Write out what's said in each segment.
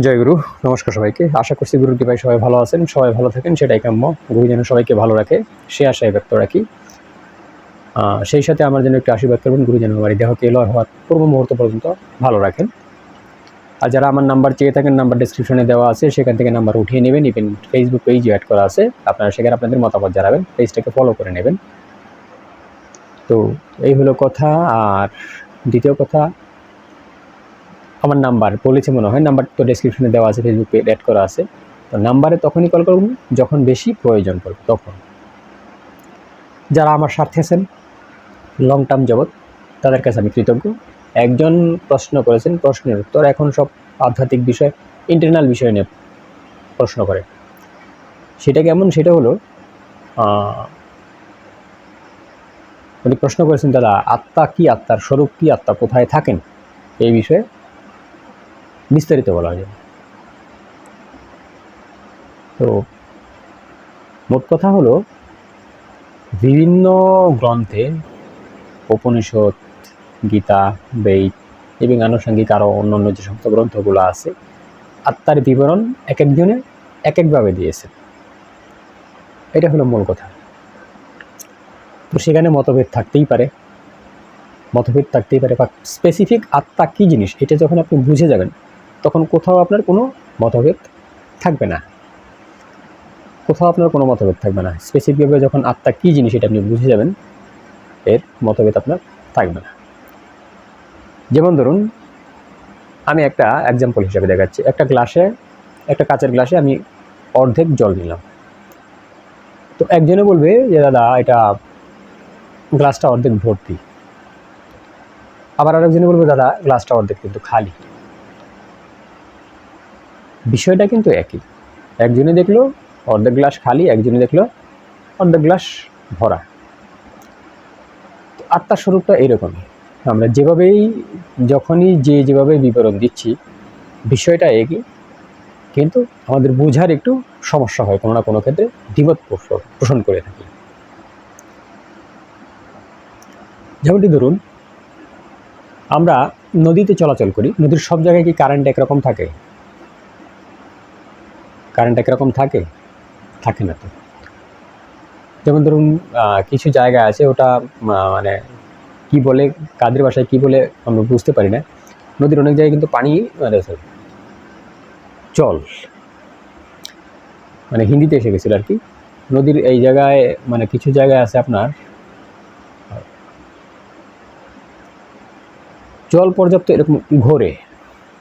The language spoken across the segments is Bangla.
জয় গুরু, নমস্কার সবাইকে। আশা করছি গুরুর কৃপায় সবাই ভালো আছেন, সবাই ভালো থাকেন, সেটাই কাম্য। গুরু যেন সবাইকে ভালো রাখে, সে আশায় ব্যক্ত রাখি। সেই সাথে আমার জন্য একটু আশীর্বাদ করবেন, গুরু যেন আমার দেহকে লয় হওয়ার পূর্ব মুহূর্ত পর্যন্ত ভালো রাখেন। আর যারা আমার নাম্বার চেয়ে থাকেন, নাম্বার ডিসক্রিপশনে দেওয়া আছে, সেখান থেকে নাম্বার উঠিয়ে নেবেন ইভেন ফেসবুক পেজ অ্যাড করা আছে। আপনারা সেখানে আপনাদের মতামত জানাবেন পেজটাকে ফলো করে নেবেন। তো, এই হলো কথা। আর দ্বিতীয় কথা আমার নাম্বার, বলেছে মনে হয়, নাম্বার তো ডেসক্রিপশনে দেওয়া আছে ফেসবুক পেজ অ্যাড করা আছে। তো নাম্বারে তখনই কল করবেন যখন বেশি প্রয়োজন পড়বে, তখন। যারা আমার স্বার্থে আছেন লং টার্ম যাবৎ, তাদের কাছে আমি কৃতজ্ঞ। একজন প্রশ্ন করেছেন, প্রশ্নের উত্তর এখন সব আধ্যাত্মিক বিষয় ইন্টারনাল বিষয় নিয়ে প্রশ্ন করে। সেটা কেমন? সেটা হলো উনি প্রশ্ন করেছেন, দাদা, আত্মা কি আত্মার স্বরূপ, কি আত্মা কোথায় থাকেন? এই বিষয়ে বিস্তারিত বলা যায়। তো মোট কথা হলো, বিভিন্ন গ্রন্থে উপনিষদ, গীতা, বেদ এবং আনুষঙ্গিক আরও অন্য অন্য যে সমস্ত গ্রন্থগুলো আছে, আত্মার বিবরণ এক একজনে এক একভাবে দিয়েছে। এটা হলো মূল কথা। তো সেখানে মতভেদ থাকতেই পারে। মতভেদ থাকতেই পারে বা স্পেসিফিক আত্মা কী জিনিস, এটা যখন আপনি বুঝে যাবেন তখন কোথাও আপনার কোনো মতভেদ থাকবে না। কোথাও আপনার কোনো মতভেদ থাকবে না। স্পেসিফিকভাবে যখন আত্মা কী জিনিস এটা আপনি বুঝে যাবেন, এর মতভেদ আপনার থাকবে না। যেমন ধরুন, আমি একটা এক্সাম্পল হিসাবে দেখাচ্ছি। একটা গ্লাসে একটা কাচের গ্লাসে আমি অর্ধেক জল নিলাম। তো একজনে বলবে যে, দাদা, এটা গ্লাসটা অর্ধেক ভর্তি। আবার আরেকজনে বলবে, দাদা গ্লাসটা অর্ধেক কিন্তু খালি। বিষয়টা কিন্তু একই। একজনে দেখল অর্ধেক গ্লাস খালি একজনে দেখল অর্ধেক গ্লাস ভরা। আত্মার স্বরূপটা এরকমই আমরা যেভাবেই, যখনই যে যেভাবে বিবরণ দিচ্ছি, বিষয়টা একই। কিন্তু আমাদের বোঝার একটু সমস্যা হয় কোনো না কোনো ক্ষেত্রে দ্বিমত পোষণ করে থাকি। যেমনটি ধরুন, আমরা নদীতে চলাচল করি, নদীর সব জায়গায় কি কারেন্ট একরকম থাকে? কারেন্ট একরকম থাকে? থাকে না তো। যেমন ধরুন কিছু জায়গা আছে, ওটা মানে কি বলে, কাদের ভাষায় কি বলে আমরা বুঝতে পারি না। নদীর অনেক জায়গায় কিন্তু পানি মানে জল মানে হিন্দিতে এসে গেছিল আর কি। নদীর এই জায়গায় মানে কিছু জায়গায় আছে আপনার, জল পর্যাপ্ত এরকম ঘোরে,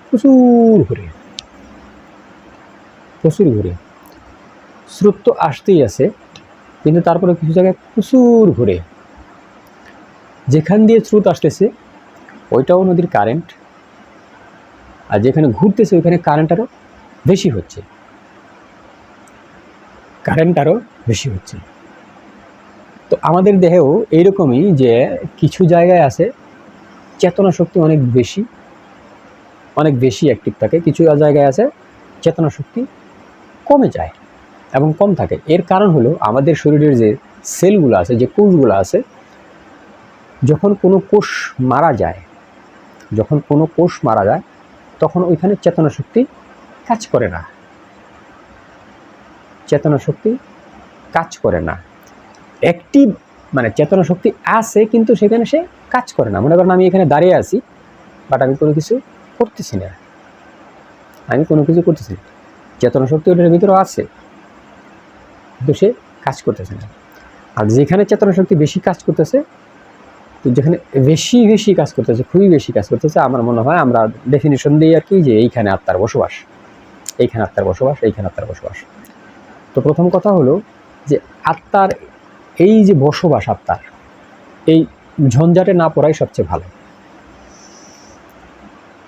প্রচুর ঘোরে। প্রচুর ঘুরে। স্রোত তো আসতেই আছে, কিন্তু তারপরে কিছু জায়গায় প্রচুর ঘুরে। যেখান দিয়ে স্রোত আসতেছে, ওইটাও নদীর কারেন্ট আর যেখানে ঘুরতেছে, ওইখানে কারেন্ট আরও বেশি হচ্ছে। কারেন্ট আরও বেশি হচ্ছে। তো আমাদের দেহেও এইরকমই যে কিছু জায়গায় আছে চেতনা শক্তি অনেক বেশি অনেক বেশি অ্যাক্টিভ থাকে। কিছু জায়গায় আছে চেতনা শক্তি কমে যায় এবং কম থাকে। এর কারণ হলো আমাদের শরীরের যে সেলগুলো আছে, যে কোষগুলো আছে, যখন কোনো কোষ মারা যায়, যখন কোনো কোষ মারা যায়, তখন ওইখানে চেতনা শক্তি কাজ করে না। চেতনা শক্তি কাজ করে না। অ্যাক্টিভ মানে চেতনা শক্তি আছে, কিন্তু সেখানে সে কাজ করে না। মনে করেন আমি এখানে দাঁড়িয়ে আছি, বাট আমি কোনো কিছু করতেছি না। আমি কোনো কিছু করতেছি না। চেতনা শক্তি ওটার ভিতরেও আছে। কিন্তু সে কাজ করতেছে না। আর যেখানে চেতনা শক্তি বেশি কাজ করতেছে তো যেখানে বেশি বেশি কাজ করতেছে খুবই বেশি কাজ করতেছে আমার মনে হয় আমরা ডেফিনেশন দিই আর কি যে এইখানে আত্মার বসবাস। এইখানে আত্মার বসবাস এইখানে আত্মার বসবাস। তো প্রথম কথা হলো যে আত্মার এই যে বসবাস আত্মার এই ঝঞ্ঝাটে না পড়াই সবচেয়ে ভালো।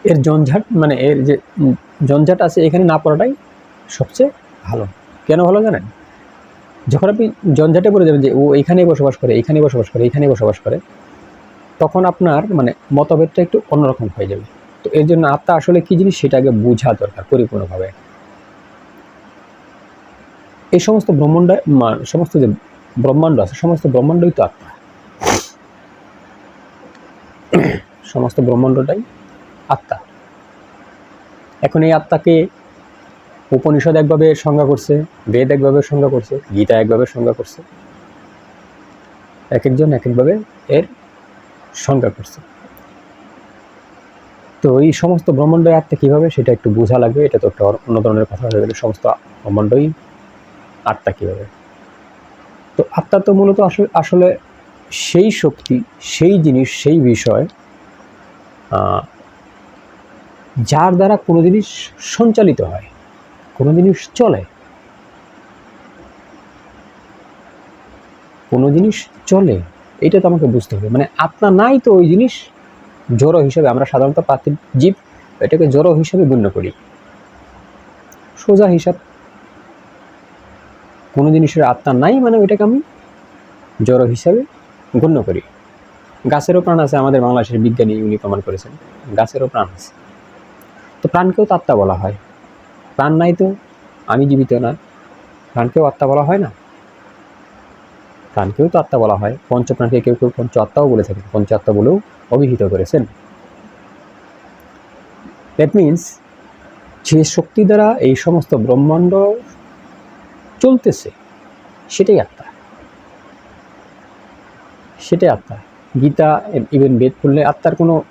এর ঝঞ্ঝাট মানে এর যে উম, ঝঞ্ঝাট আছে এখানে না পড়াটাই সবচেয়ে ভালো। কেন ভালো জানেন? যখন আপনি ঝঞ্ঝাটে পড়ে যাবেন যে, ও এখানেই বসবাস করে, এখানে বসবাস করে এখানেই বসবাস করে, তখন আপনার মানে মতভেদটা একটু অন্যরকম হয়ে যাবে। তো এর জন্য আত্মা আসলে কী জিনিস সেটা আগে বোঝা দরকার পরিপূর্ণভাবে। এই সমস্ত ব্রহ্মাণ্ড সমস্ত যে ব্রহ্মাণ্ড আছে, সমস্ত ব্রহ্মাণ্ডই তো আত্মা। সমস্ত ব্রহ্মাণ্ডটাই আত্মা। এখন এই আত্মাকে উপনিষদ একভাবে সংজ্ঞা করছে, বেদ একভাবে সংজ্ঞা করছে, গীতা একভাবে সংজ্ঞা করছে। এক একজন এক একভাবে এর সংজ্ঞা করছে। তো এই সমস্ত ব্রহ্মাণ্ড আত্মা কীভাবে, সেটা একটু বোঝা লাগবে। এটা তো একটা অন্য ধরনের কথা হয়ে গেলে সমস্ত ব্রহ্মাণ্ডই আত্মা কীভাবে। তো আত্মা তো মূলত আসলে আসলে সেই শক্তি, সেই জিনিস, সেই বিষয় যার দ্বারা কোনো জিনিস সঞ্চালিত হয়। কোনো জিনিস চলে। কোনো জিনিস চলে। এটা তো আমাকে বুঝতে হবে। মানে আত্মা নাই তো ওই জিনিস জড়ো হিসাবে। আমরা সাধারণত পার্থিব জীব এটাকে জড়ো হিসাবে গণ্য করি। সোজা হিসাব। কোনো জিনিসের আত্মা নাই মানে ওইটাকে আমি জড়ো হিসাবে গণ্য করি। গাছেরও প্রাণ আছে, আমাদের বাংলাদেশের বিজ্ঞানী উনি প্রমাণ করেছেন। গাছেরও প্রাণ আছে। তো প্রাণকেও তো আত্মা বলা হয়। প্রাণ নাই তো, আমি জীবিত না। প্রাণকেও আত্মা বলা হয় না। প্রাণকেও তো আত্মা বলা হয়। পঞ্চপ্রাণকে কেউ কেউ পঞ্চ আত্মাও বলে থাকেন। পঞ্চ আত্মা বলেও অভিহিত করেছেন। দ্যাট মিন্স যে শক্তি দ্বারা এই সমস্ত ব্রহ্মাণ্ড চলতেছে, সেটাই আত্মা। সেটাই আত্মা। গীতা ইভেন বেদ পড়লে আত্মার কোনো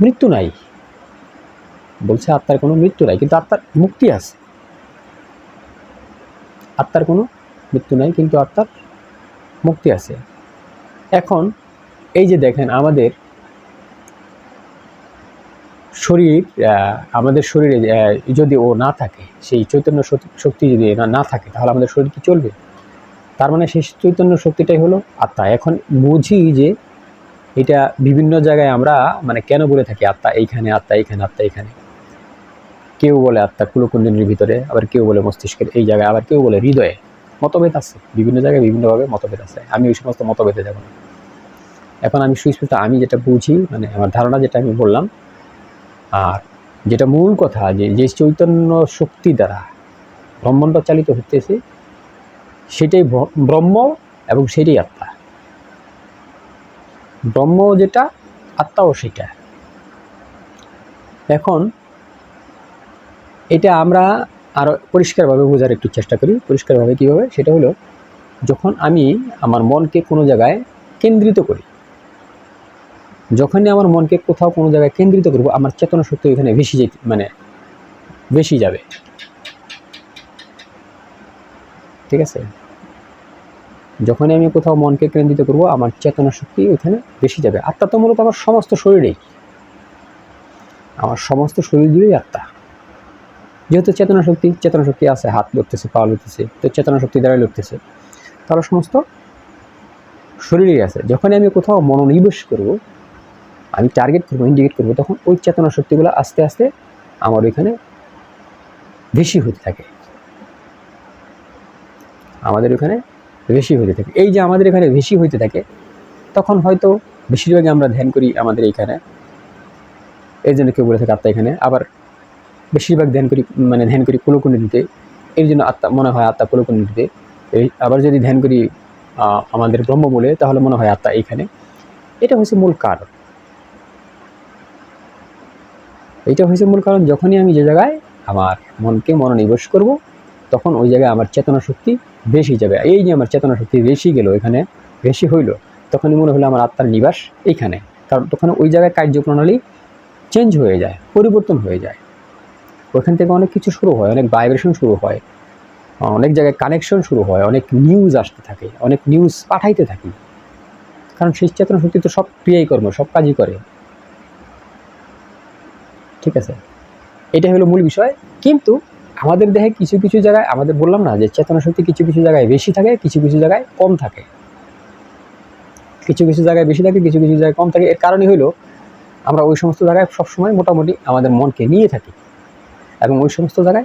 মৃত্যু নাই। বলছে আত্মার কোনো মৃত্যু নাই, কিন্তু আত্মার মুক্তি আছে। আত্মার কোনো মৃত্যু নাই, কিন্তু আত্মার মুক্তি আছে। এখন এই যে দেখেন আমাদের শরীর আমাদের শরীরে যদি ও না থাকে, সেই চৈতন্য শক্তি- যদি না থাকে, তাহলে আমাদের শরীর কি চলবে? তার মানে সেই চৈতন্য শক্তিটাই হলো আত্মা। এখন বুঝি যে এটা বিভিন্ন জায়গায় আমরা মানে কেন বলে থাকি, আত্মা এইখানে আত্মা এইখানে আত্মা এইখানে। কেউ বলে আত্মা কুলকুণ্ডলিনীর ভিতরে, আবার কেউ বলে মস্তিষ্কের এই জায়গায়, আবার কেউ বলে হৃদয়ে। মতভেদ আছে, বিভিন্ন জায়গায় বিভিন্নভাবে মতভেদ আছে। আমি ওই সমস্ত মতভেদে যাব না। এখন আমি সুস্পষ্ট আমি যেটা বুঝি মানে আমার ধারণা যেটা আমি বললাম, আর যেটা মূল কথা, যে যে চৈতন্য শক্তি দ্বারা ব্রহ্মাণ্ড চালিত হতেছে সেটাই ব্রহ্ম এবং সেটাই আত্মা। ব্রহ্ম যেটা, আত্মাও সেটা। এখন এটা আমরা আরও পরিষ্কারভাবে বোঝার একটু চেষ্টা করি। পরিষ্কারভাবে কীভাবে? সেটা হলো, যখন আমি আমার মনকে কোনো জায়গায় কেন্দ্রিত করি, যখনই আমার মনকে কোথাও কোনো জায়গায় কেন্দ্রিত করব, আমার চেতনা শক্তি ওইখানে বেশি মানে বেশি যাবে। ঠিক আছে? যখনই আমি কোথাও মনকে কেন্দ্রিত করব, আমার চেতনা শক্তি ওইখানে বেশি যাবে। আত্মা তো মূলত আমার সমস্ত শরীরেই। আমার সমস্ত শরীর জুড়েই আত্মা। যেহেতু চেতনা শক্তি চেতনা শক্তি আছে, হাত লড়তেছে পা লড়তেছে তো চেতনা শক্তি দ্বারা লড়তেছে তাহলে সমস্ত শরীরেই আছে। যখনই আমি কোথাও মনোনিবেশ করব, আমি টার্গেট করব ইন্ডিকেট করব, তখন ওই চেতনা শক্তিগুলো আস্তে আস্তে আমার ওইখানে বেশি হতে থাকে। আমাদের ওখানে বেশি হতে থাকে। এই যে আমাদের এখানে বেশি হইতে থাকে, তখন হয়তো বেশিরভাগই আমরা ধ্যান করি আমাদের এইখানে। এই জন্য কেউ বলে থাকে, আত্মা এখানে। আবার বেশিরভাগ ধ্যান করি মানে ধ্যান করি কুলকুণ্ডি দিতে এর জন্য আত্মা, মনে হয় আত্মা কুলকুণ্ডি দিতে এই আবার যদি ধ্যান করি আমাদের ব্রহ্ম বলে তাহলে মনে হয় আত্মা এইখানে। এটা হচ্ছে মূল কারণ। এটা হচ্ছে মূল কারণ, যখনই আমি যে জায়গায় আমার মনকে মনোনিবেশ করব, তখন ওই জায়গায় আমার চেতনা শক্তি বেশি যাবে। এই যে আমার চেতনা শক্তি বেশি গেল, এখানে বেশি হইল, তখনই মনে হলো আমার আত্মার নিবাস এইখানে। কারণ তখন ওই জায়গায় কার্যপ্রণালী চেঞ্জ হয়ে যায়, পরিবর্তন হয়ে যায়। ওইখান থেকে অনেক কিছু শুরু হয়, অনেক ভাইব্রেশন শুরু হয়, অনেক জায়গায় কানেকশন শুরু হয়, অনেক নিউজ আসতে থাকে, অনেক নিউজ পাঠাইতে থাকি। কারণ সেই চেতনা শক্তি তো সব ক্রিয়াই কর্ম, সব কাজই করে। ঠিক আছে? এটা হলো মূল বিষয়। কিন্তু আমাদের দেহে কিছু কিছু জায়গায়, আমাদের বললাম না যে চেতনা শক্তি কিছু কিছু জায়গায় বেশি থাকে, কিছু কিছু জায়গায় কম থাকে। কিছু কিছু জায়গায় বেশি থাকে, কিছু কিছু জায়গায় কম থাকে। এর কারণই হলো আমরা ওই সমস্ত জায়গায় সবসময় মোটামুটি আমাদের মনকে নিয়ে থাকি। এবং ওই সমস্ত জায়গায়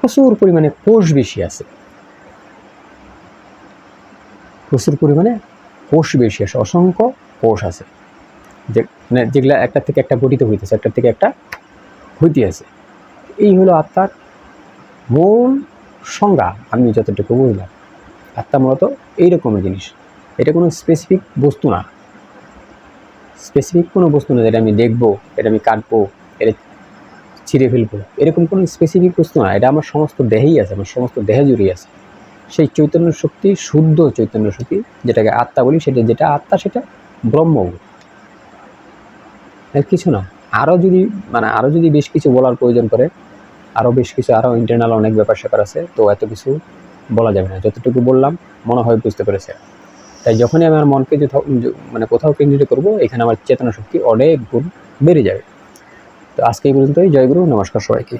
প্রচুর পরিমাণে কোষ বেশি আছে। প্রচুর পরিমাণে কোষ বেশি আছে, অসংখ্য কোষ আছে। যে মানে যেগুলা একটা থেকে একটা গঠিত হইতেছে, একটা থেকে একটা হইতে আছে এই হলো আত্মার মূল সংজ্ঞা, আমি যতটুকু বুঝলাম। আত্মা মূলত এইরকমের জিনিস। এটা কোনো স্পেসিফিক বস্তু না। স্পেসিফিক কোনো বস্তু না, যেটা আমি দেখব এটা আমি কাটবো, এটা ছিঁড়ে ফেলব। এরকম কোনো স্পেসিফিক প্রশ্ন না, এটা আমার সমস্ত দেহেই আছে, আমার সমস্ত দেহে জুড়ে আছে। সেই চৈতন্য শক্তি, শুদ্ধ চৈতন্য শক্তি, যেটাকে আত্মা বলি, সেটা যেটা আত্মা, সেটা ব্রহ্ম এর কিছু না। আরও যদি মানে আরও যদি বেশ কিছু বলার প্রয়োজন করে আরও বেশ কিছু আরও ইন্টারনাল অনেক ব্যাপার স্যাপার আছে, তো এত কিছু বলা যাবে না। যতটুকু বললাম, মনে হয় বুঝতে পেরেছে। তাই যখনই আমি আমার মনকে মানে কোথাও কেন্দ্রিত করব, এখানে আমার চেতনা শক্তি অনেক গুণ বেড়ে যাবে। তো আজকে এই পর্যন্তই। জয়গুরু নমস্কার সবাইকে।